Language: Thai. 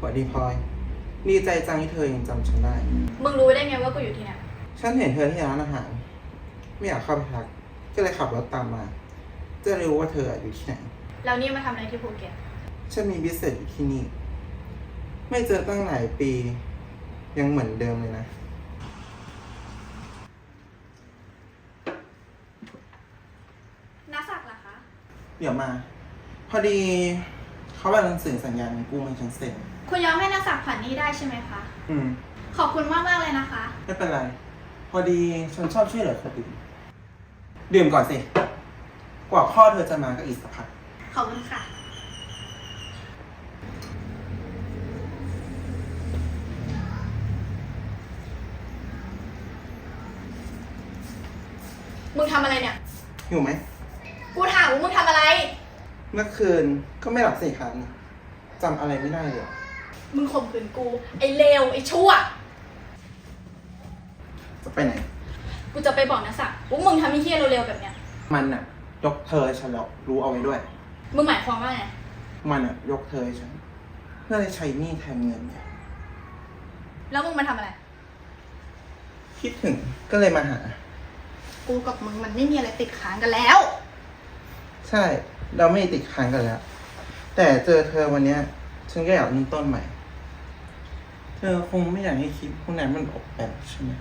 สวัสดีพลอยดีใจจังที่เธอยังจำฉันได้ มึงรู้ได้ไงว่ากูอยู่ที่ไหนฉันเห็นเธอที่ร้านอาหาร ไม่อยากเข้าไปทัก ก็เลยขับรถตามมา จะรู้ว่าเธออยู่ที่ไหน แล้วนี่มาทำอะไรที่ภูเก็ต ฉันมีบิสเนสอยู่ที่นี่ ไม่เจอตั้งหลายปี ยังเหมือนเดิมเลยนะ นักสักเหรอคะ เดี๋ยวมา พอดี เขาแบบหนังสือสัญญาเงินกู้มาให้ฉันเซ็นคุณยอมให้นักสักผ่านหนี้ได้ใช่ไหมคะ อืม ขอบคุณมากมากๆเลยนะคะ ไม่เป็นไร พอดีฉันชอบช่วยเหลือคนอื่นดื่มก่อนสิ กว่าพ่อเธอจะมาก็อีกสักพัก ขอบคุณค่ะ มึงทำอะไรเนี่ยอยู่ไหม กูถามว่ามึงทำอะไร เมื่อคืนก็ไม่หลับสี่ครั้งจำอะไรไม่ได้เลยมึงข่มขืนกู ไอ้เลวไอ้ชั่ว จะไปไหน กูจะไปบอกนักสักว่ามึงทำไอ้เฮี้ยเร็วๆแบบเนี้ย มันน่ะยกเธอให้ฉันแล้วรู้เอาไว้ด้วย มึงหมายความว่าไง มันน่ะยกเธอให้ฉัน เพื่อให้ใช้หนี้แทนเงินแล้วมึงมาทำอะไร คิดถึงก็เลยมาหา กูกับมึงมันไม่มีอะไรติดค้างกันแล้ว ใช่ เราไม่ติดค้างกันแล้ว แต่เจอเธอวันเนี้ย ฉันก็อยากเริ่มต้นใหม่ เธอคงไม่อยากให้คลิปพวกนั้นมันออกแบบใช่ไหม